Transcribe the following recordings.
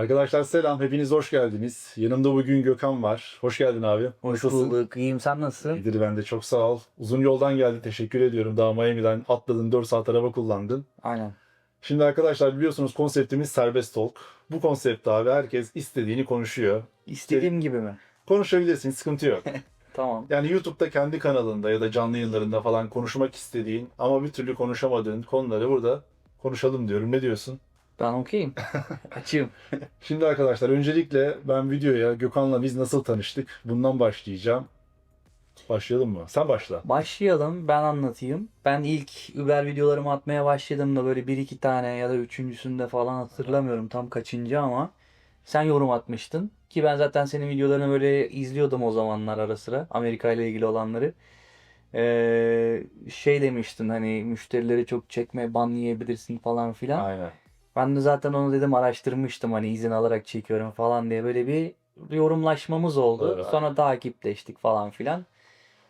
Arkadaşlar selam, hepiniz hoş geldiniz. Yanımda bugün Gökhan var. Hoş geldin abi. Hoş Nasılsın? bulduk. İyiyim sen nasılsın? İyidir ben de çok sağ ol. Uzun yoldan geldi, teşekkür ediyorum. Daha Miami'den atladın, 4 saat araba kullandın. Aynen. Şimdi arkadaşlar biliyorsunuz konseptimiz serbest talk. Bu konseptte abi herkes istediğini konuşuyor. İstediğim gibi mi? Konuşabilirsin, sıkıntı yok. Tamam. Yani YouTube'da kendi kanalında ya da canlı yayınlarında falan konuşmak istediğin ama bir türlü konuşamadığın konuları burada konuşalım diyorum. Ne diyorsun? Ben okeyim. Açığım. Şimdi arkadaşlar öncelikle ben videoya Gökhan'la biz nasıl tanıştık bundan başlayacağım. Başlayalım mı? Sen başla. Başlayalım. Ben anlatayım. Ben ilk Uber videolarımı atmaya başladığımda böyle bir iki tane ya da üçüncüsünde falan hatırlamıyorum tam kaçıncı ama sen yorum atmıştın. Ki ben zaten senin videolarını böyle izliyordum o zamanlar ara sıra. Amerika ile ilgili olanları. Ee, şey demiştin hani müşterileri çok çekme ban yiyebilirsin falan filan. Aynen. Ben de zaten onu dedim araştırmıştım hani izin alarak çekiyorum falan diye böyle bir yorumlaşmamız oldu. Evet. Sonra takipleştik falan filan.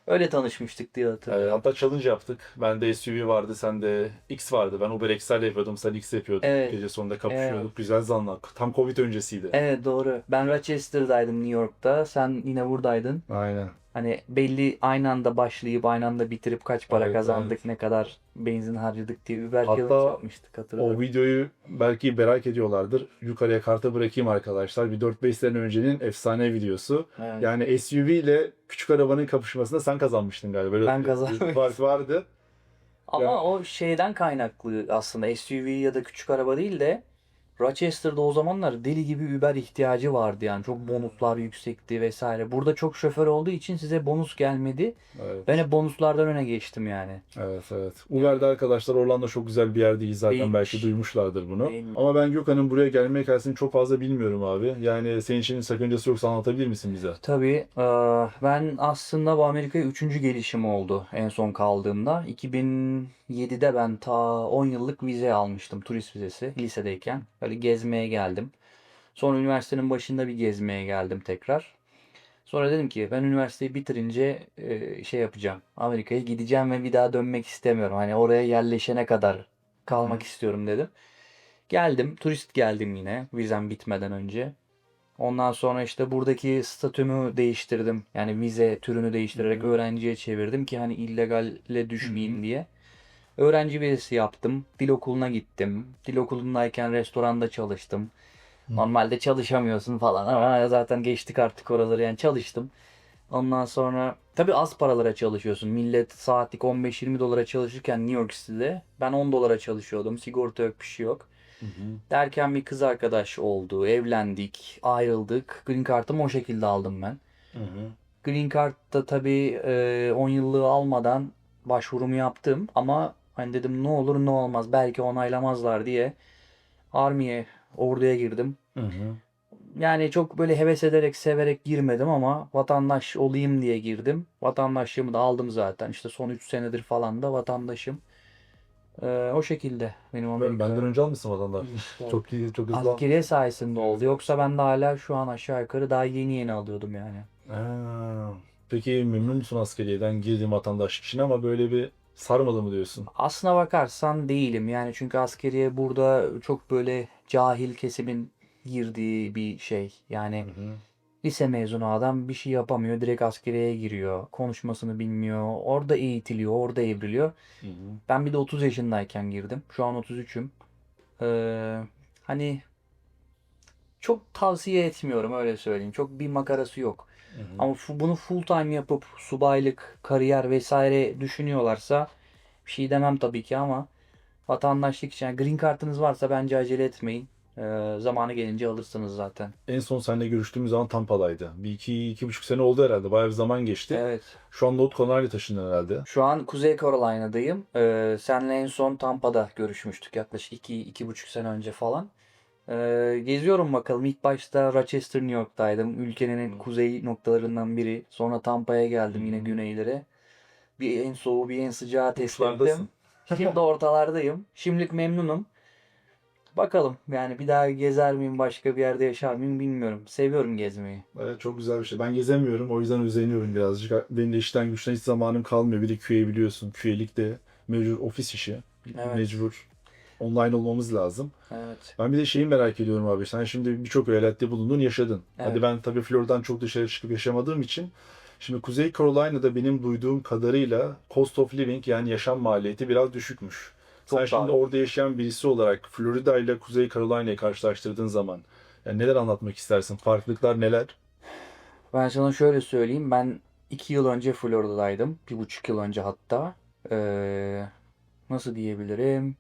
Öyle tanışmıştık diye hatırlıyorum. hatta challenge yaptık. Bende SUV vardı, sende X vardı. Ben Uber XL yapıyordum, sen X yapıyordun. Evet. Gece sonunda kapışıyorduk. Güzel zanlar. Tam Covid öncesiydi. Evet doğru. Ben Rochester'daydım New York'ta. Sen yine buradaydın. Aynen. Hani belli aynı anda başlayıp aynı anda bitirip kaç para Evet, kazandık, evet. ne kadar benzin harcadık diye Uber Hatta yapmıştık O hatırlıyorum. videoyu belki merak ediyorlardır. Yukarıya karta bırakayım arkadaşlar. Bir 4-5 sene öncenin efsane videosu. Evet. Yani SUV ile küçük arabanın kapışmasında sen kazanmıştın galiba. Böyle Ben kazanmıştım. fark vardı. Ama Ya- o şeyden kaynaklı aslında SUV ya da küçük araba değil de Rochester'da o zamanlar deli gibi Uber ihtiyacı vardı yani çok bonuslar yüksekti vesaire. Burada çok şoför olduğu için size bonus gelmedi. Evet. Ben hep bonuslardan öne geçtim yani. Evet evet. Uber'de arkadaşlar Orlando çok güzel bir yer değil zaten Değilmiş. belki duymuşlardır bunu. Değilmiş. Ama ben Gökhan'ın buraya gelme hikayesini çok fazla bilmiyorum abi. Yani senin için sakıncası yoksa anlatabilir misin bize? Tabii eee, ben aslında bu Amerika'ya üçüncü gelişim oldu en son kaldığımda. 2007'de ben ta 10 yıllık vize almıştım turist vizesi lisedeyken. Böyle gezmeye geldim. Sonra üniversitenin başında bir gezmeye geldim tekrar. Sonra dedim ki ben üniversiteyi bitirince e, şey yapacağım. Amerika'ya gideceğim ve bir daha dönmek istemiyorum. Hani oraya yerleşene kadar kalmak istiyorum dedim. Geldim, turist geldim yine vizem bitmeden önce. Ondan sonra işte buradaki statümü değiştirdim. Yani vize türünü değiştirerek öğrenciye çevirdim ki hani illegalle düşmeyeyim diye. Öğrenci vizesi yaptım. Dil okuluna gittim. Dil okulundayken restoranda çalıştım. Normalde çalışamıyorsun falan ama zaten geçtik artık oraları yani çalıştım. Ondan sonra tabii az paralara çalışıyorsun. Millet saatlik 15-20 dolara çalışırken New York City'de ben 10 dolara çalışıyordum. Sigorta yok bir şey yok. Derken bir kız arkadaş oldu. Evlendik, ayrıldık. Green Card'ımı o şekilde aldım ben. Green Card'da tabii e, 10 yıllığı almadan başvurumu yaptım ama hani dedim ne olur ne olmaz belki onaylamazlar diye Army'ye, orduya girdim. Hı hı. Yani çok böyle heves ederek, severek girmedim ama vatandaş olayım diye girdim. Vatandaşlığımı da aldım zaten. İşte son 3 senedir falan da vatandaşım. Ee, o şekilde benim Ben, Amerika. benden önce almışsın vatandaş. Çok iyi, çok hızlı. Askeriye sayesinde oldu. Yoksa ben de hala şu an aşağı yukarı daha yeni yeni alıyordum yani. Ha. Peki memnun musun askeriyeden girdiğin vatandaşlık için ama böyle bir sarmadı mı diyorsun? Aslına bakarsan değilim. Yani çünkü askeriye burada çok böyle cahil kesimin girdiği bir şey. Yani lise mezunu adam bir şey yapamıyor. Direkt askeriyeye giriyor. Konuşmasını bilmiyor. Orada eğitiliyor. Orada evriliyor. Ben bir de 30 yaşındayken girdim. Şu an 33'üm. Ee, hani çok tavsiye etmiyorum öyle söyleyeyim. Çok bir makarası yok. Ama fu- bunu full time yapıp subaylık, kariyer vesaire düşünüyorlarsa bir şey demem tabii ki ama vatandaşlık için yani green kartınız varsa bence acele etmeyin. Ee, zamanı gelince alırsınız zaten. En son seninle görüştüğümüz zaman Tampa'daydı. Bir iki, iki buçuk sene oldu herhalde. Bayağı bir zaman geçti. Evet. Şu an North Carolina taşındın herhalde. Şu an Kuzey Carolina'dayım. Ee, senle en son Tampa'da görüşmüştük yaklaşık iki, iki buçuk sene önce falan. Ee, geziyorum bakalım. İlk başta Rochester, New York'taydım. Ülkenin en kuzey noktalarından biri. Sonra Tampa'ya geldim yine güneylere. Bir en soğuğu bir en sıcağı test ettim. Şimdi ortalardayım. Şimdilik memnunum. Bakalım yani bir daha gezer miyim başka bir yerde yaşar mıyım bilmiyorum. Seviyorum gezmeyi. Evet, çok güzel bir şey. Ben gezemiyorum. O yüzden özeniyorum birazcık. Benim de işten güçten hiç zamanım kalmıyor. Bir de QA biliyorsun. QA'lik de mecbur ofis işi. Evet. Mecbur. Online olmamız lazım. Evet. Ben bir de şeyi merak ediyorum abi. Sen şimdi birçok eyalette bulundun, yaşadın. Evet. Hadi ben tabii Florida'dan çok dışarı çıkıp yaşamadığım için şimdi Kuzey Carolina'da benim duyduğum kadarıyla cost of living yani yaşam maliyeti biraz düşükmüş. Çok Sen şimdi orada yaşayan birisi olarak Florida ile Kuzey Carolina'yı karşılaştırdığın zaman yani neler anlatmak istersin? Farklılıklar neler? Ben sana şöyle söyleyeyim. Ben iki yıl önce Florida'daydım. Bir buçuk yıl önce hatta. Ee, nasıl diyebilirim?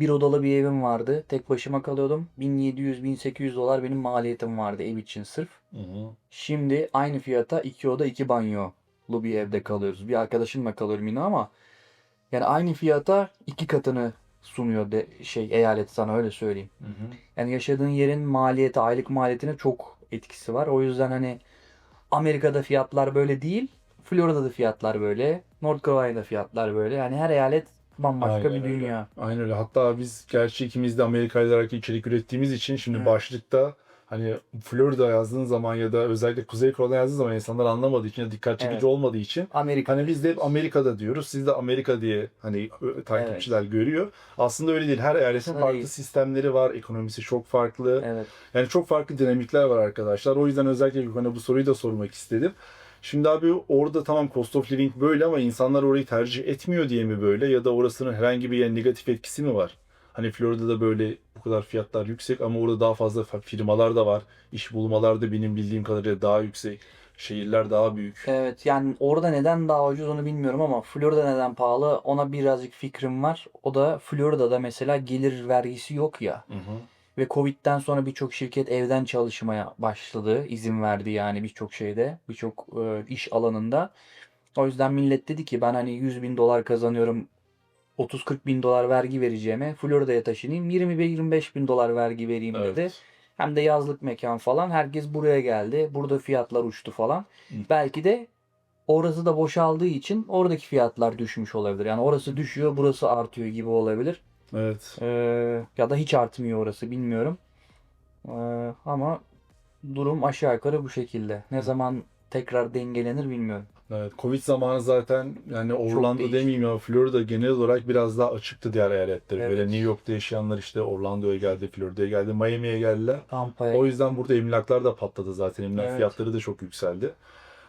Bir odalı bir evim vardı. Tek başıma kalıyordum. 1700-1800 dolar benim maliyetim vardı ev için sırf. Şimdi aynı fiyata iki oda iki banyolu bir evde kalıyoruz. Bir arkadaşımla kalıyorum yine ama yani aynı fiyata iki katını sunuyor de şey eyalet sana öyle söyleyeyim. Yani yaşadığın yerin maliyeti, aylık maliyetine çok etkisi var. O yüzden hani Amerika'da fiyatlar böyle değil. Florida'da fiyatlar böyle. North Carolina'da fiyatlar böyle. Yani her eyalet bambaşka Aynen bir öyle. dünya. Aynen öyle. Hatta biz gerçi ikimiz de Amerika'yla olarak içerik ürettiğimiz için şimdi Evet. başlıkta hani Florida yazdığın zaman ya da özellikle Kuzey Carolina yazdığın zaman insanlar anlamadığı için ya dikkat çekici Evet. olmadığı için Amerika Hani biz de hep Amerika'da diyoruz. Siz de Amerika diye hani takipçiler görüyor. Aslında öyle değil. Her eyaletin farklı değil. sistemleri var. Ekonomisi çok farklı. evet. Yani çok farklı dinamikler var arkadaşlar. O yüzden özellikle Gökhan'a bu soruyu da sormak istedim. Şimdi abi orada tamam cost of living böyle ama insanlar orayı tercih etmiyor diye mi böyle ya da orasının herhangi bir yani negatif etkisi mi var? Hani Florida'da böyle bu kadar fiyatlar yüksek ama orada daha fazla fa- firmalar da var. İş bulmalar da benim bildiğim kadarıyla daha yüksek. Şehirler daha büyük. Evet yani orada neden daha ucuz onu bilmiyorum ama Florida neden pahalı ona birazcık fikrim var. O da Florida'da mesela gelir vergisi yok ya. Hı hı. Ve Covid'den sonra birçok şirket evden çalışmaya başladı. izin verdi yani birçok şeyde, birçok e, iş alanında. O yüzden millet dedi ki ben hani 100 bin dolar kazanıyorum 30-40 bin dolar vergi vereceğime Florida'ya taşınayım 20-25 bin dolar vergi vereyim Evet. dedi. Hem de yazlık mekan falan. Herkes buraya geldi. Burada fiyatlar uçtu falan. Hı. Belki de orası da boşaldığı için oradaki fiyatlar düşmüş olabilir. Yani orası düşüyor, burası artıyor gibi olabilir. Evet. Ee, ya da hiç artmıyor orası bilmiyorum. Ee, ama durum aşağı yukarı bu şekilde. Ne zaman tekrar dengelenir bilmiyorum. Evet, Covid zamanı zaten yani Orlando demeyeyim ama Florida genel olarak biraz daha açıktı diğer eyaletlere. Evet. Böyle New York'ta yaşayanlar işte Orlando'ya geldi, Florida'ya geldi, Miami'ye geldiler. Tampa'ya O yüzden burada emlaklar da patladı zaten. Emlak Evet. fiyatları da çok yükseldi.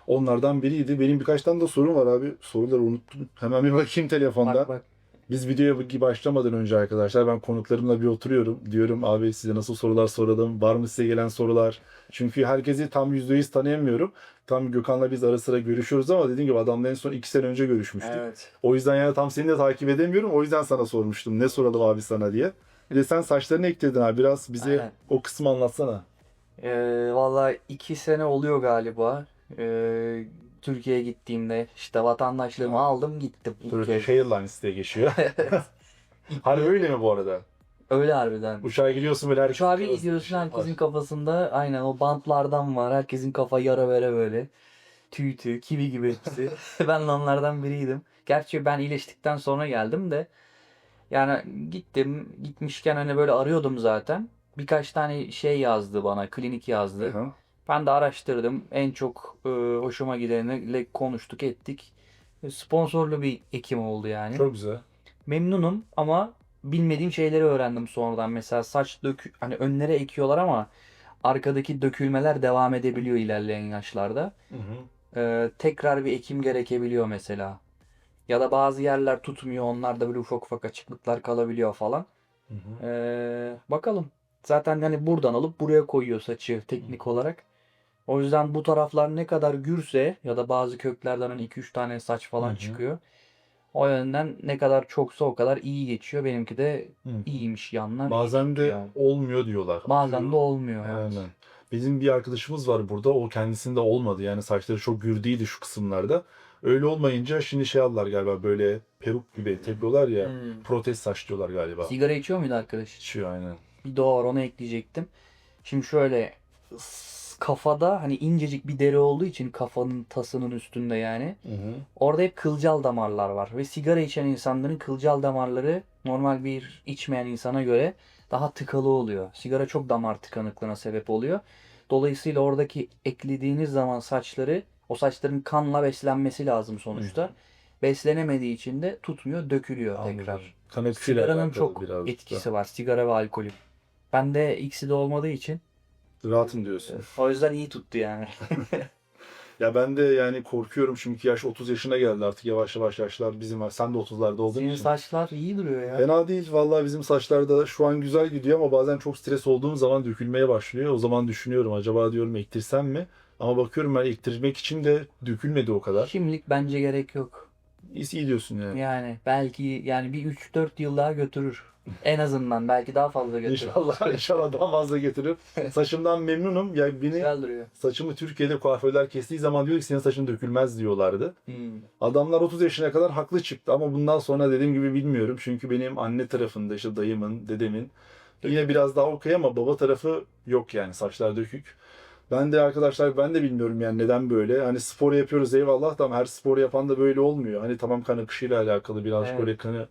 Onlardan biriydi. Benim birkaç tane de sorum var abi. Soruları unuttum. Hemen bir bakayım telefonda. bak bak. Biz videoya başlamadan önce arkadaşlar ben konuklarımla bir oturuyorum. Diyorum abi size nasıl sorular soralım? Var mı size gelen sorular? Çünkü herkesi tam %100 tanıyamıyorum. Tam Gökhan'la biz ara sıra görüşüyoruz ama dediğim gibi adamla en son 2 sene önce görüşmüştük. Evet. O yüzden yani tam seni de takip edemiyorum. O yüzden sana sormuştum. Ne soralım abi sana diye. Bir de sen saçlarını ektirdin abi. Biraz bize Aynen. o kısmı anlatsana. Ee, valla iki sene oluyor galiba. Ee, Türkiye'ye gittiğimde işte vatandaşlığımı aldım gittim ilk Turkish. Airlines diye geçiyor. Harbi öyle mi bu arada? Öyle harbiden. Uçağa gidiyorsun böyle herkes Uçağa bir gidiyorsun şey herkesin kafasında aynen o bantlardan var. Herkesin kafa yara vere böyle. Tüy tüy, kivi gibi hepsi. ben de onlardan biriydim. Gerçi ben iyileştikten sonra geldim de. Yani gittim, gitmişken hani böyle arıyordum zaten. Birkaç tane şey yazdı bana, klinik yazdı. Hı hı. Ben de araştırdım. En çok e, hoşuma gideniyle konuştuk, ettik. E, Sponsorlu bir ekim oldu yani. Çok güzel. Memnunum ama bilmediğim şeyleri öğrendim sonradan. Mesela saç dök hani önlere ekiyorlar ama arkadaki dökülmeler devam edebiliyor ilerleyen yaşlarda. Hı hı. Ee, tekrar bir ekim gerekebiliyor mesela. Ya da bazı yerler tutmuyor. Onlarda böyle ufak ufak açıklıklar kalabiliyor falan. Hı hı. Ee, bakalım. Zaten hani buradan alıp buraya koyuyor saçı teknik olarak. O yüzden bu taraflar ne kadar gürse ya da bazı köklerden hani 2-3 tane saç falan Hı hı. çıkıyor. O yönden ne kadar çoksa o kadar iyi geçiyor. Benimki de Hı. iyiymiş yanlar. Bazen de Yani. olmuyor diyorlar. Bazen de olmuyor. evet. Aynen. Bizim bir arkadaşımız var burada. O kendisinde olmadı. Yani saçları çok gürdüydü şu kısımlarda. Öyle olmayınca şimdi şey aldılar galiba böyle peruk gibi tepiyorlar ya. Hmm. Protez saç diyorlar galiba. Sigara içiyor muydu arkadaş? İçiyor aynen. Bir doğru onu ekleyecektim. Şimdi şöyle kafada hani incecik bir deri olduğu için kafanın tasının üstünde yani. Hı hı. Orada hep kılcal damarlar var ve sigara içen insanların kılcal damarları normal bir içmeyen insana göre daha tıkalı oluyor. Sigara çok damar tıkanıklığına sebep oluyor. Dolayısıyla oradaki eklediğiniz zaman saçları o saçların kanla beslenmesi lazım sonuçta. Beslenemediği için de tutmuyor, dökülüyor Anladım. tekrar. Kan Sigaranın çok birazcık da. etkisi var. Sigara ve alkolün. Bende ikisi de olmadığı için Rahatım diyorsun. o yüzden iyi tuttu yani. Ya ben de yani korkuyorum çünkü yaş 30 yaşına geldi artık yavaş yavaş yaşlar bizim var. Sen de 30'larda olduğun Senin için. saçlar iyi duruyor ya. Fena değil. Vallahi bizim saçlarda şu an güzel gidiyor ama bazen çok stres olduğum zaman dökülmeye başlıyor. O zaman düşünüyorum acaba diyorum ektirsem mi? Ama bakıyorum ben ektirmek için de dökülmedi o kadar. Şimdilik bence gerek yok. İyi, iyi diyorsun yani. Yani belki yani bir 3-4 yıl daha götürür. En azından belki daha fazla götürür. İnşallah inşallah daha fazla getirip saçımdan memnunum. Ya beni Güzel duruyor. saçımı Türkiye'de kuaförler kestiği zaman diyor ki senin saçın dökülmez diyorlardı. Hmm. Adamlar 30 yaşına kadar haklı çıktı ama bundan sonra dediğim gibi bilmiyorum. Çünkü benim anne tarafında işte dayımın, dedemin yine biraz daha okey ama baba tarafı yok yani saçlar dökük. Ben de arkadaşlar ben de bilmiyorum yani neden böyle. Hani spor yapıyoruz eyvallah da her spor yapan da böyle olmuyor. Hani tamam kan akışıyla alakalı birazcık Evet. oraya kanı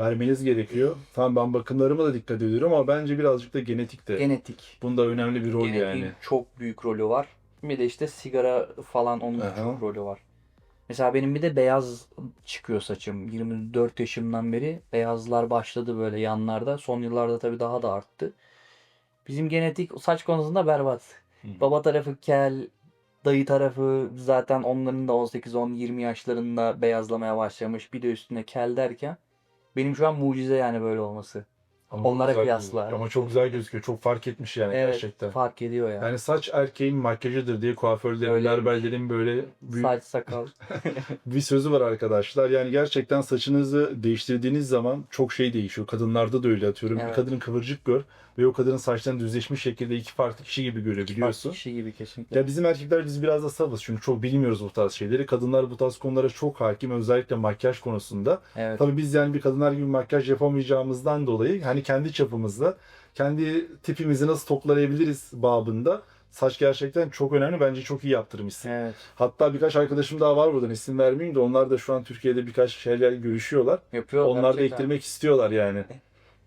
vermeniz gerekiyor. Tamam ben bakımlarıma da dikkat ediyorum ama bence birazcık da genetik de. Genetik. Bunda önemli bir rol Genetiğin yani. çok büyük rolü var. Bir de işte sigara falan onun Aha. çok rolü var. Mesela benim bir de beyaz çıkıyor saçım. 24 yaşımdan beri beyazlar başladı böyle yanlarda. Son yıllarda tabii daha da arttı. Bizim genetik saç konusunda berbat. Hı. Baba tarafı kel, dayı tarafı zaten onların da 18, 10, 20 yaşlarında beyazlamaya başlamış. Bir de üstüne kel derken benim şu an mucize yani böyle olması. Ama Onlara güzel kıyasla. gözüküyor. Ama çok güzel gözüküyor. Çok fark etmiş yani Evet, gerçekten. fark ediyor ya. Yani saç erkeğin makyajıdır diye kuaförlerin, Öyleymiş. berberlerin böyle büyük Saç sakal. bir sözü var arkadaşlar. Yani gerçekten saçınızı değiştirdiğiniz zaman çok şey değişiyor. Kadınlarda da öyle atıyorum. Bir Evet. kadının kıvırcık gör ve o kadının saçlarını düzleşmiş şekilde iki farklı kişi gibi görebiliyorsun. Kişi gibi kesinlikle. Ya bizim erkekler biz biraz da safız çünkü çok bilmiyoruz bu tarz şeyleri. Kadınlar bu tarz konulara çok hakim özellikle makyaj konusunda. Evet. Tabii biz yani bir kadınlar gibi makyaj yapamayacağımızdan dolayı hani kendi çapımızda kendi tipimizi nasıl toplayabiliriz babında saç gerçekten çok önemli. Bence çok iyi yaptırmışsın. Evet. Hatta birkaç arkadaşım daha var buradan isim vermeyeyim de onlar da şu an Türkiye'de birkaç şeyler görüşüyorlar. Yapıyor. Onlar da ektirmek istiyorlar yani.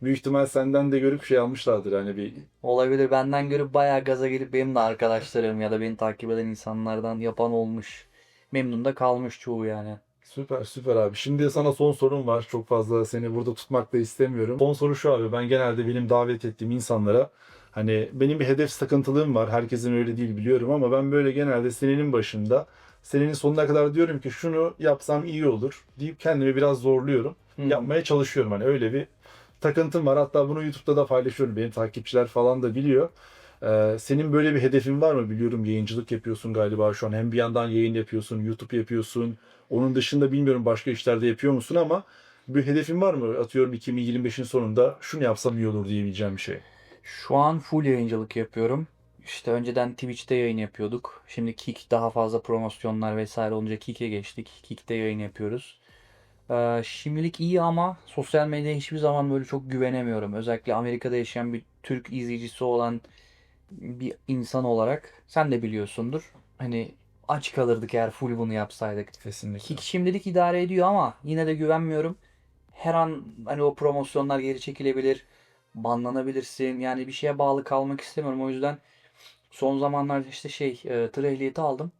Büyük ihtimal senden de görüp şey almışlardır hani bir Olabilir. Benden görüp bayağı gaza gelip benim de arkadaşlarım ya da beni takip eden insanlardan yapan olmuş. Memnun da kalmış çoğu yani. Süper süper abi. Şimdi sana son sorum var. Çok fazla seni burada tutmak da istemiyorum. Son soru şu abi. Ben genelde benim davet ettiğim insanlara hani benim bir hedef takıntılığım var. Herkesin öyle değil biliyorum ama ben böyle genelde senenin başında senenin sonuna kadar diyorum ki şunu yapsam iyi olur deyip kendimi biraz zorluyorum. Hmm. Yapmaya çalışıyorum hani öyle bir takıntım var. Hatta bunu YouTube'da da paylaşıyorum. Benim takipçiler falan da biliyor. Ee, senin böyle bir hedefin var mı? Biliyorum yayıncılık yapıyorsun galiba şu an. Hem bir yandan yayın yapıyorsun, YouTube yapıyorsun. Onun dışında bilmiyorum başka işlerde yapıyor musun ama bir hedefin var mı? Atıyorum 2025'in sonunda şunu yapsam iyi olur diyebileceğim bir şey. Şu an full yayıncılık yapıyorum. İşte önceden Twitch'te yayın yapıyorduk. Şimdi Kick daha fazla promosyonlar vesaire olunca Kick'e geçtik. Kick'te yayın yapıyoruz. Ee, şimdilik iyi ama sosyal medyaya hiçbir zaman böyle çok güvenemiyorum. Özellikle Amerika'da yaşayan bir Türk izleyicisi olan bir insan olarak sen de biliyorsundur. Hani aç kalırdık eğer full bunu yapsaydık. Kesinlikle. Kick şimdilik idare ediyor ama yine de güvenmiyorum. Her an hani o promosyonlar geri çekilebilir. Banlanabilirsin. Yani bir şeye bağlı kalmak istemiyorum. O yüzden son zamanlarda işte şey e, tır ehliyeti aldım.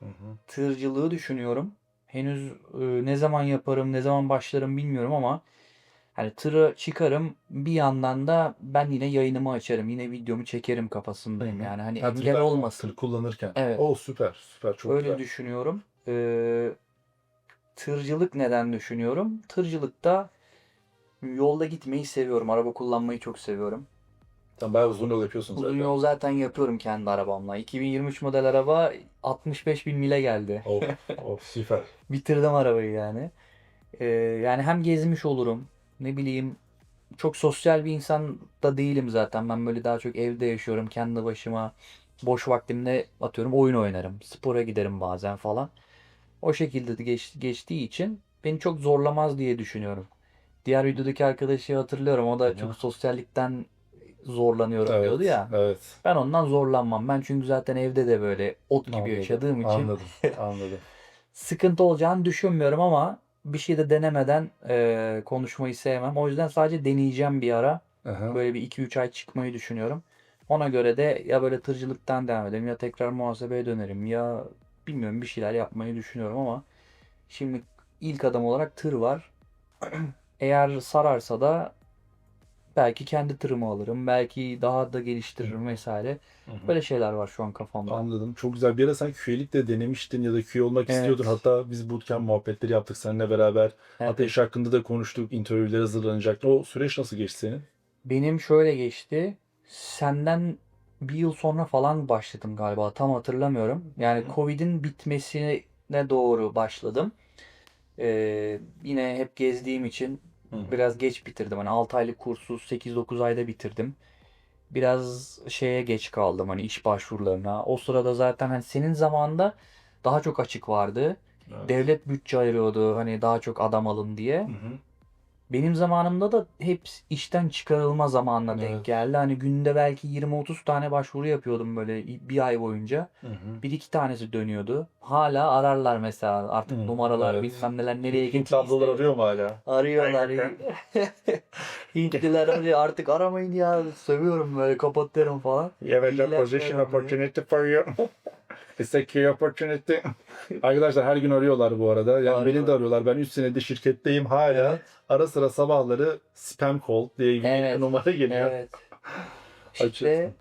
Hı hı. Tırcılığı düşünüyorum. Henüz e, ne zaman yaparım, ne zaman başlarım bilmiyorum ama hani tırı çıkarım bir yandan da ben yine yayınımı açarım. Yine videomu çekerim kafasındayım. Hı hı. Yani hani Ha, engel olmasın. Tır kullanırken. Evet. O süper süper çok Öyle güzel. düşünüyorum. Ee, tırcılık neden düşünüyorum? Tırcılıkta yolda gitmeyi seviyorum. Araba kullanmayı çok seviyorum. Sen bayağı uzun yol yapıyorsun Uzun zaten. yol zaten yapıyorum kendi arabamla. 2023 model araba 65 bin mile geldi. Of, of süper. Bitirdim arabayı yani. Ee, yani hem gezmiş olurum. Ne bileyim çok sosyal bir insan da değilim zaten. Ben böyle daha çok evde yaşıyorum kendi başıma. Boş vaktimde atıyorum oyun oynarım. Spora giderim bazen falan. O şekilde de geç, geçtiği için beni çok zorlamaz diye düşünüyorum. Diğer videodaki arkadaşı hatırlıyorum. O da çok sosyallikten zorlanıyorum Evet. diyordu ya. Evet. Ben ondan zorlanmam. Ben çünkü zaten evde de böyle ot gibi Anladım, yaşadığım için Anladım. Anladım. sıkıntı olacağını düşünmüyorum ama bir şey de denemeden e, konuşmayı sevmem. O yüzden sadece deneyeceğim bir ara. Aha. Böyle bir 2-3 ay çıkmayı düşünüyorum. Ona göre de ya böyle tırcılıktan devam ederim ya tekrar muhasebeye dönerim ya bilmiyorum bir şeyler yapmayı düşünüyorum ama şimdi ilk adım olarak tır var. Eğer sararsa da belki kendi tırımı alırım. Belki daha da geliştiririm vesaire. Böyle şeyler var şu an kafamda. Anladım. Çok güzel. Bir ara sen QA'lik de denemiştin ya da QA olmak Evet. istiyordun. Hatta biz bootcamp muhabbetleri yaptık seninle beraber. Evet. Ateş hakkında da konuştuk. Interview'lere hazırlanacaktın. O süreç nasıl geçti senin? Benim şöyle geçti. Senden bir yıl sonra falan başladım galiba. Tam hatırlamıyorum. Yani Covid'in bitmesine doğru başladım. Ee, yine hep gezdiğim için biraz geç bitirdim. Hani 6 aylık kursu 8-9 ayda bitirdim. Biraz şeye geç kaldım hani iş başvurularına. O sırada zaten hani senin zamanında daha çok açık vardı. Evet. Devlet bütçe ayırıyordu hani daha çok adam alın diye. Hı hı. Benim zamanımda da hep işten çıkarılma zamanına Evet. denk geldi. Hani günde belki 20-30 tane başvuru yapıyordum böyle bir ay boyunca. Hı hı. Bir iki tanesi dönüyordu. Hala ararlar mesela artık Hı, numaralar evet. bilmem neler nereye Hint ablalar gittiyse. arıyor mu hala? Arıyorlar. Hintliler arıyor artık aramayın ya sövüyorum böyle kapatıyorum falan. İyiler position opportunity for you. It's a key opportunity. Arkadaşlar her gün arıyorlar bu arada. Yani beni de Arıyorlar. Ben 3 senedir şirketteyim hala. Evet. Ara sıra sabahları spam call diye bir Evet. numara geliyor. Evet. İşte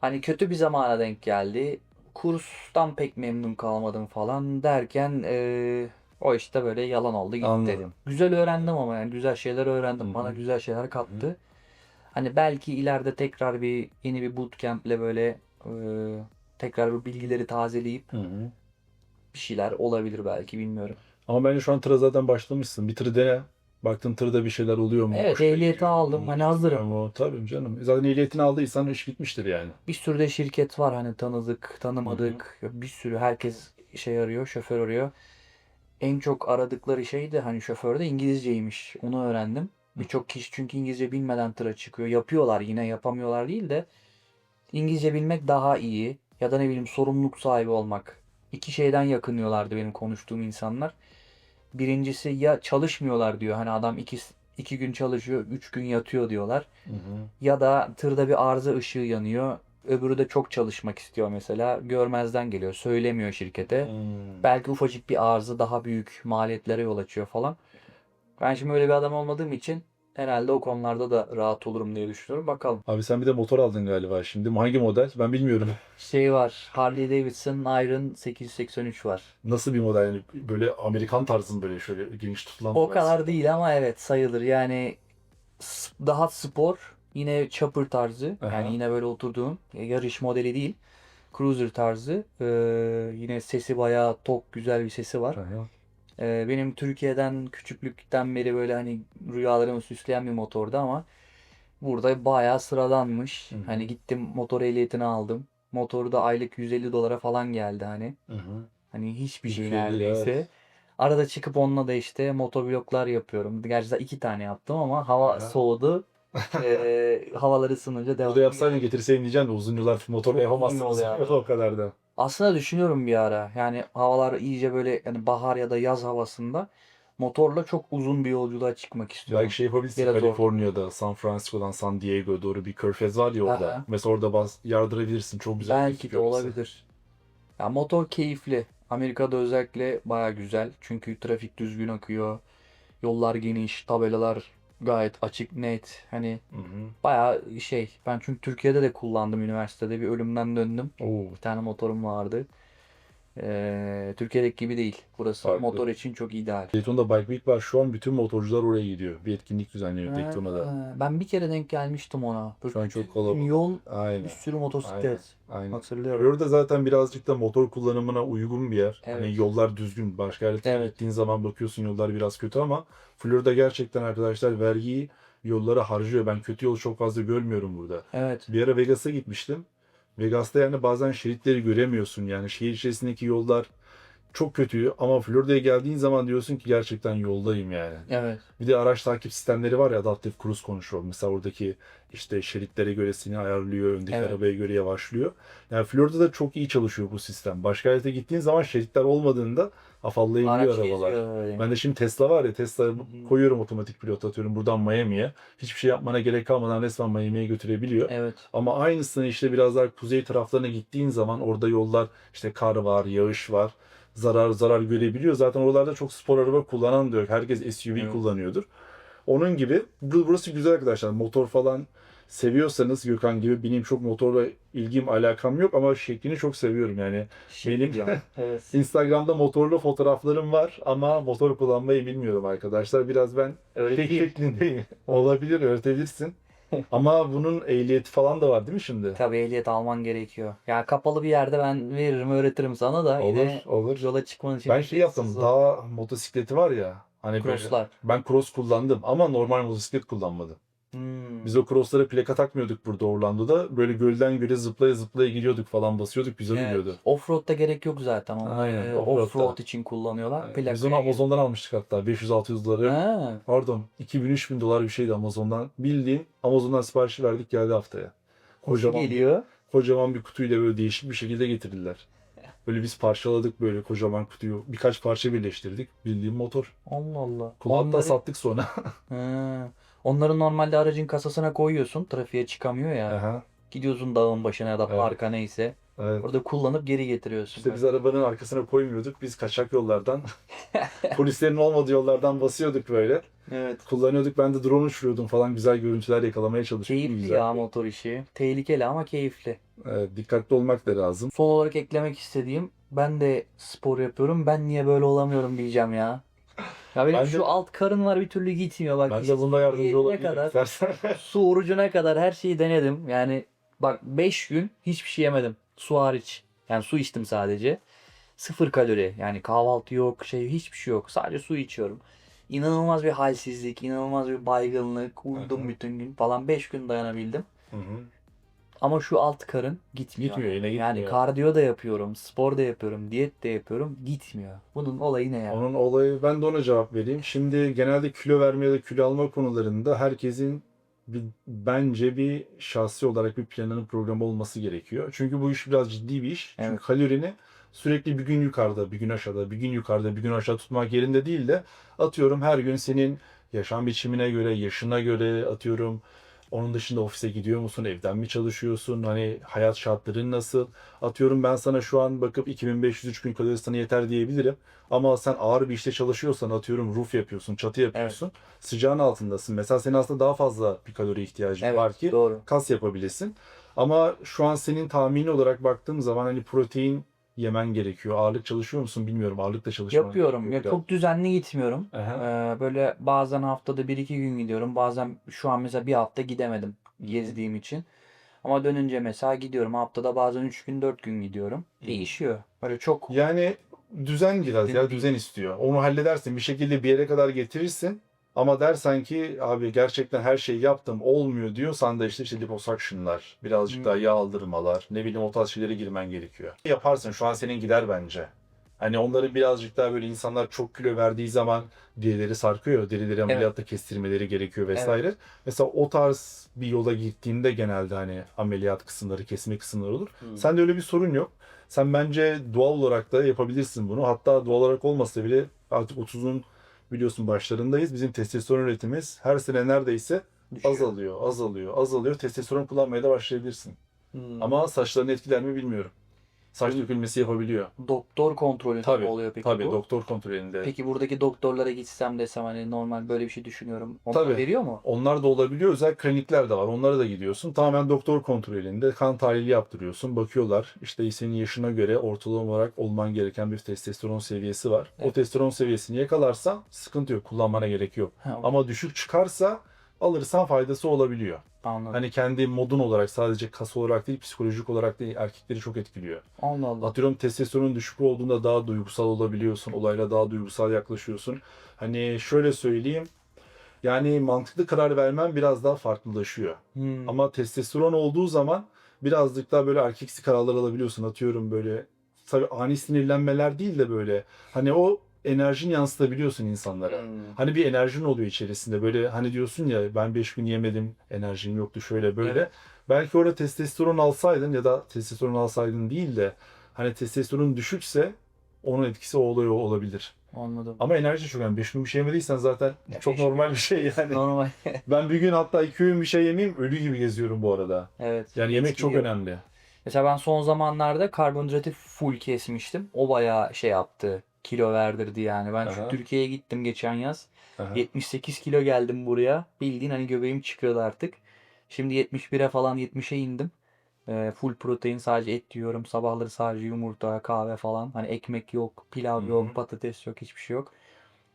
hani kötü bir zamana denk geldi. Kurstan pek memnun kalmadım falan derken eee, o işte böyle yalan oldu gitti Anladım. dedim. Güzel öğrendim ama yani güzel şeyler öğrendim. Hı Bana hı. güzel şeyler kattı. Hani belki ileride tekrar bir yeni bir bootcamp'le böyle eee, tekrar bu bilgileri tazeleyip Hı hı. bir şeyler olabilir belki bilmiyorum. Ama bence şu an tıra zaten başlamışsın. Bir tırı dene. Baktın tırda bir şeyler oluyor mu? Evet Hoşuna ehliyeti gidiyor aldım. Hani hazırım. Ama tabii canım. Zaten ehliyetini aldıysan iş bitmiştir yani. Bir sürü de şirket var hani tanıdık, tanımadık. Bir sürü herkes şey arıyor, şoför arıyor. En çok aradıkları şey de hani şoförde İngilizceymiş. Onu öğrendim. Birçok kişi çünkü İngilizce bilmeden tıra çıkıyor. Yapıyorlar yine yapamıyorlar değil de İngilizce bilmek daha iyi. Ya da ne bileyim sorumluluk sahibi olmak. İki şeyden yakınıyorlardı benim konuştuğum insanlar. Birincisi ya çalışmıyorlar diyor. Hani adam iki, iki gün çalışıyor, üç gün yatıyor diyorlar. Ya da tırda bir arıza ışığı yanıyor. Öbürü de çok çalışmak istiyor mesela. Görmezden geliyor. Söylemiyor şirkete. Hmm. Belki ufacık bir arıza daha büyük maliyetlere yol açıyor falan. Ben şimdi öyle bir adam olmadığım için herhalde o konularda da rahat olurum diye düşünüyorum. Bakalım. Abi sen bir de motor aldın galiba şimdi. Hangi model? Ben bilmiyorum. Şey var. Harley Davidson Iron 883 var. Nasıl bir model? Yani böyle Amerikan tarzı mı böyle şöyle geniş tutulan O kadar değil ama evet sayılır. Yani daha spor. Yine chopper tarzı. Aha. Yani yine böyle oturduğum yarış modeli değil. Cruiser tarzı. Ee, yine sesi bayağı tok güzel bir sesi var. Aha. Ee, benim Türkiye'den küçüklükten beri böyle hani rüyalarımı süsleyen bir motordu ama burada bayağı sıradanmış. Hı. Hani gittim motor ehliyetini aldım. Motoru da aylık 150 dolara falan geldi hani. Hı hı. Hani hiçbir şey neredeyse. evet. Arada çıkıp onunla da işte motovloglar yapıyorum. Gerçi iki tane yaptım ama hava Ya. soğudu. Ee, havalar ısınınca devam. Burada yapsaydın getirseydin diyeceksin de uzun yıllar motorla yapamazsınız. Ya. o kadar da. Aslında düşünüyorum bir ara. Yani havalar iyice böyle yani bahar ya da yaz havasında motorla çok uzun bir yolculuğa çıkmak istiyorum. Belki şey yapabilirsin. Biraz zor. Kaliforniya'da, San Francisco'dan San Diego'ya doğru bir körfez var ya orada. Aha. Mesela orada bas, yardırabilirsin. Çok güzel Belki de olabilir. Ya motor keyifli. Amerika'da özellikle baya güzel. Çünkü trafik düzgün akıyor. Yollar geniş, tabelalar gayet açık, net. Hani Hı hı. baya şey. Ben çünkü Türkiye'de de kullandım üniversitede. Bir ölümden döndüm. Oo. Bir tane motorum vardı. Ee, Türkiye'deki gibi değil. Burası Farklı. motor için çok ideal. Daytona'da Bike Week var. Şu an bütün motorcular oraya gidiyor. Bir etkinlik düzenliyor Daytona'da. Ha, Ben bir kere denk gelmiştim ona. Böyle Şu an çok kalabalık. Yol Aynen. bir sürü motosiklet. Aynen. Hatırlıyorum. Orada zaten birazcık da motor kullanımına uygun bir yer. Evet. Hani yollar düzgün. Başka yerlere Evet. gittiğin zaman bakıyorsun yollar biraz kötü ama Florida gerçekten arkadaşlar vergiyi yollara harcıyor. Ben kötü yol çok fazla görmüyorum burada. Evet. Bir ara Vegas'a gitmiştim. Vegas'ta yani bazen şeritleri göremiyorsun. Yani şehir içerisindeki yollar çok kötü ama Florida'ya geldiğin zaman diyorsun ki gerçekten yoldayım yani. Evet. Bir de araç takip sistemleri var ya Adaptive Cruise Control. Mesela oradaki işte şeritlere göre seni ayarlıyor, öndeki Evet. arabaya göre yavaşlıyor. Yani Florida'da çok iyi çalışıyor bu sistem. Başka yerde gittiğin zaman şeritler olmadığında afallayabiliyor Araç arabalar. geziyor öyle. Ben de şimdi Tesla var ya Tesla koyuyorum otomatik pilot atıyorum buradan Miami'ye. Hiçbir şey yapmana gerek kalmadan resmen Miami'ye götürebiliyor. Evet. Ama aynısını işte biraz daha kuzey taraflarına gittiğin zaman orada yollar işte kar var, yağış var. zarar zarar görebiliyor. Zaten oralarda çok spor araba kullanan da yok. Herkes SUV Evet. kullanıyordur. Onun gibi bu- burası güzel arkadaşlar. Motor falan seviyorsanız Gökhan gibi benim çok motorla ilgim alakam yok ama şeklini çok seviyorum yani. Benim- Şey evet. Instagram'da motorlu fotoğraflarım var ama motor kullanmayı bilmiyorum arkadaşlar. Biraz ben tek Öğreteyim. şeklindeyim. Olabilir öğretebilirsin. ama bunun ehliyeti falan da var değil mi şimdi? Tabii ehliyet alman gerekiyor. Ya kapalı bir yerde ben veririm öğretirim sana da Olur, yine olur. yola çıkman için Ben şey yaptım. Dağ motosikleti var ya. Hani böyle- crosslar. ben cross kullandım ama normal motosiklet kullanmadım. Hmm. Biz o crosslara plaka takmıyorduk burada Orlando'da. Böyle gölden göle zıplaya zıplaya gidiyorduk falan basıyorduk güzel Evet. oluyordu. Offroad'da gerek yok zaten. Onu Aynen, e, offroad'da. offroad için kullanıyorlar. Biz Plakaya onu Amazon'dan almıştık hatta 500-600 doları. Ha, Pardon 2000-3000 dolar bir şeydi Amazon'dan. Bildiğin Amazon'dan siparişi verdik geldi haftaya. Kocaman, geliyor. kocaman bir kutuyla böyle değişik bir şekilde getirdiler. Böyle biz parçaladık böyle kocaman kutuyu. Birkaç parça birleştirdik. Bildiğin motor. Allah Allah. Kulağında Onları- sattık sonra. Onları normalde aracın kasasına koyuyorsun. Trafiğe çıkamıyor ya. Aha, Gidiyorsun dağın başına ya da Evet. parka neyse. evet. Orada kullanıp geri getiriyorsun. İşte biz arabanın arkasına koymuyorduk. Biz kaçak yollardan, polislerin olmadığı yollardan basıyorduk böyle. Evet. Kullanıyorduk. Ben de drone uçuruyordum falan. Güzel görüntüler yakalamaya çalışıyordum. Keyifli Güzel. ya motor işi. Tehlikeli ama keyifli. Evet, dikkatli olmak da lazım. Son olarak eklemek istediğim ben de spor yapıyorum. Ben niye böyle olamıyorum diyeceğim ya. Ya benim Ben de- şu alt karın var bir türlü gitmiyor bak. Ben de bunda yardımcı olabilirim kadar? istersen. Su orucuna kadar her şeyi denedim. Yani bak 5 gün hiçbir şey yemedim. Su hariç. Yani su içtim sadece. Sıfır kalori. Yani kahvaltı yok, şey hiçbir şey yok. Sadece su içiyorum. İnanılmaz bir halsizlik, inanılmaz bir baygınlık. Uyudum Hı hı. bütün gün falan. 5 gün dayanabildim. Hı hı. Ama şu alt karın gitmiyor. Gitmiyor yine gitmiyor. Yani kardiyo da yapıyorum, spor da yapıyorum, diyet de yapıyorum. Gitmiyor. Bunun olayı ne ya? Onun olayı ben de ona cevap vereyim. Şimdi genelde kilo verme ya da kilo alma konularında herkesin bir, bence bir şahsi olarak bir planının programı olması gerekiyor. Çünkü bu iş biraz ciddi bir iş. Çünkü Evet. kalorini sürekli bir gün yukarıda, bir gün aşağıda, bir gün yukarıda, bir gün aşağı tutmak yerinde değil de atıyorum her gün senin yaşam biçimine göre, yaşına göre atıyorum onun dışında ofise gidiyor musun? Evden mi çalışıyorsun? Hani hayat şartların nasıl? Atıyorum ben sana şu an bakıp 2500-3000 kalori sana yeter diyebilirim. Ama sen ağır bir işte çalışıyorsan atıyorum roof yapıyorsun, çatı yapıyorsun. Sıcağın altındasın. Mesela senin aslında daha fazla bir kalori ihtiyacın Evet, var ki doğru. kas yapabilesin. Ama şu an senin tahmini olarak baktığım zaman hani protein yemen gerekiyor. Ağırlık çalışıyor musun bilmiyorum. Ağırlıkla çalışman Yapıyorum. Ya çok düzenli gitmiyorum. Aha. Ee, böyle bazen haftada bir iki gün gidiyorum. Bazen şu an mesela bir hafta gidemedim gezdiğim için. Ama dönünce mesela gidiyorum. Haftada bazen 3 gün 4 gün gidiyorum. Değişiyor. Böyle çok Yani düzen biraz ya düzen istiyor. Onu halledersin. Bir şekilde bir yere kadar getirirsin. Ama dersen ki abi gerçekten her şeyi yaptım olmuyor diyorsan da işte, işte liposuction'lar, birazcık daha yağ aldırmalar, ne bileyim o tarz şeylere girmen gerekiyor. Yaparsın şu an senin gider bence. Hani onları birazcık daha böyle insanlar çok kilo verdiği zaman derileri sarkıyor. Derileri ameliyatta kestirmeleri gerekiyor vesaire. Mesela o tarz bir yola gittiğinde genelde hani ameliyat kısımları, kesme kısımları olur. Hmm. Sende öyle bir sorun yok. Sen bence doğal olarak da yapabilirsin bunu. Hatta doğal olarak olmasa bile artık 30'un biliyorsun başlarındayız. Bizim testosteron üretimimiz her sene neredeyse düşüyor. azalıyor, azalıyor, azalıyor. Testosteron kullanmaya da başlayabilirsin. Hmm. Ama saçlarını etkiler mi bilmiyorum. Saç dökülmesi yapabiliyor. doktor kontrolü Tabii, oluyor peki Tabii bu? doktor kontrolünde. Peki buradaki doktorlara gitsem desem hani normal böyle bir şey düşünüyorum. Onlar Tabii. veriyor mu? Onlar da olabiliyor. Özel klinikler de var. Onlara da gidiyorsun. Tamamen doktor kontrolünde kan tahlili yaptırıyorsun. Bakıyorlar. İşte senin yaşına göre ortalama olarak olman gereken bir testosteron seviyesi var. O Evet. testosteron seviyesini yakalarsan sıkıntı yok. Kullanmana gerek yok. Ha, Ama düşük çıkarsa alırsan faydası olabiliyor. anladım. Hani kendi modun olarak sadece kas olarak değil psikolojik olarak değil erkekleri çok etkiliyor. Allah Allah. Atıyorum testosteron düşük olduğunda daha duygusal olabiliyorsun. Olayla daha duygusal yaklaşıyorsun. Hani şöyle söyleyeyim. Yani mantıklı karar vermen biraz daha farklılaşıyor. Hmm. Ama testosteron olduğu zaman birazcık daha böyle erkeksi kararlar alabiliyorsun. Atıyorum böyle tabii ani sinirlenmeler değil de böyle hani o enerjini yansıtabiliyorsun insanlara. Hmm. Hani bir enerjin oluyor içerisinde. Böyle hani diyorsun ya ben 5 gün yemedim, enerjim yoktu şöyle böyle. Evet. Belki orada testosteron alsaydın ya da testosteron alsaydın değil de hani testosteron düşükse onun etkisi o oluyor olabilir. Anladım. Ama enerji çok önemli. 5 gün bir şey yemediysen zaten Ya çok normal bir şey yani. Normal. Ben bir gün hatta iki gün bir şey yemeyeyim ölü gibi geziyorum bu arada. evet. Yani yemek çok etkiliyor. önemli. Mesela ben son zamanlarda karbonhidratı full kesmiştim. O bayağı şey yaptı. Kilo verdirdi yani. Ben şu Aha. Türkiye'ye gittim geçen yaz. Aha. 78 kilo geldim buraya. Bildiğin hani göbeğim çıkıyordu artık. Şimdi 71'e falan 70'e indim. Ee, full protein sadece et yiyorum. Sabahları sadece yumurta, kahve falan. Hani ekmek yok, pilav Hı hı. yok, patates yok, hiçbir şey yok.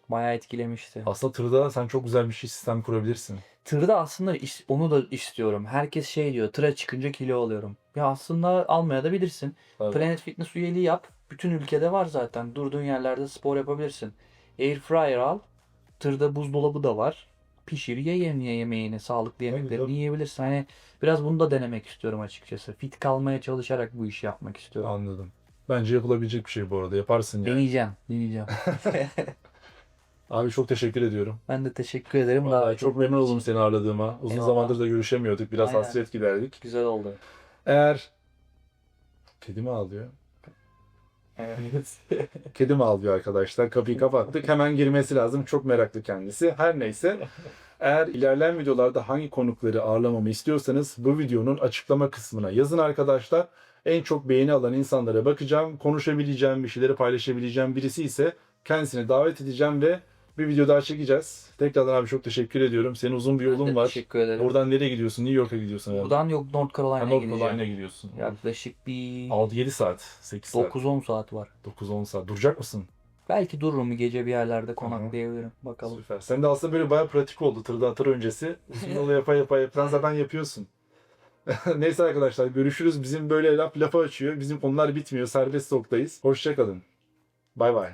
Bayağı etkilemişti. Aslında tırda sen çok güzel bir şey sistem kurabilirsin. Tırda aslında is- onu da istiyorum. Herkes şey diyor, tıra çıkınca kilo alıyorum. Ya aslında almaya da bilirsin. Tabii. Planet Fitness üyeliği yap. Bütün ülkede var zaten. Durduğun yerlerde spor yapabilirsin. Air fryer al. Tırda buzdolabı da var. Pişir ye yemeğini, yemeğini sağlıklı yemeklerini tabii. yiyebilirsin. Hani biraz bunu da denemek istiyorum açıkçası. Fit kalmaya çalışarak bu işi yapmak istiyorum. Anladım. Bence yapılabilecek bir şey bu arada. Yaparsın yani. Deneyeceğim, deneyeceğim. Abi çok teşekkür ediyorum. ben de teşekkür ederim. Vallahi Davet çok memnun oldum seni ağırladığıma. Uzun Eyvallah. zamandır da görüşemiyorduk. Biraz Aynen. hasret giderdik. Güzel oldu. Eğer kedi mi ağlıyor? Evet. Kedi mi ağlıyor arkadaşlar? Kapıyı kapattık. Hemen girmesi lazım. Çok meraklı kendisi. Her neyse. Eğer ilerleyen videolarda hangi konukları ağırlamamı istiyorsanız bu videonun açıklama kısmına yazın arkadaşlar. En çok beğeni alan insanlara bakacağım. Konuşabileceğim, bir şeyleri paylaşabileceğim birisi ise kendisini davet edeceğim ve bir video daha çekeceğiz. Tekrardan abi çok teşekkür ediyorum. Senin uzun bir yolun var. Teşekkür ederim. Oradan nereye gidiyorsun? New York'a gidiyorsun herhalde. Buradan yok North Carolina'ya North gideceğim. Carolina'ya gidiyorsun. Yaklaşık bir 6-7 saat, 8 saat, 9-10 saat var. 9-10 saat. Duracak mısın? Belki dururum gece bir yerlerde konaklayabilirim. Bakalım. Süper. Sen de aslında böyle bayağı pratik oldu tırda tır öncesi. Uzun yolu yapa yapa sen zaten yapıyorsun. Neyse arkadaşlar görüşürüz. Bizim böyle laf lafa açıyor. Bizim konular bitmiyor. Serbest soktayız. Hoşçakalın. Bay bay.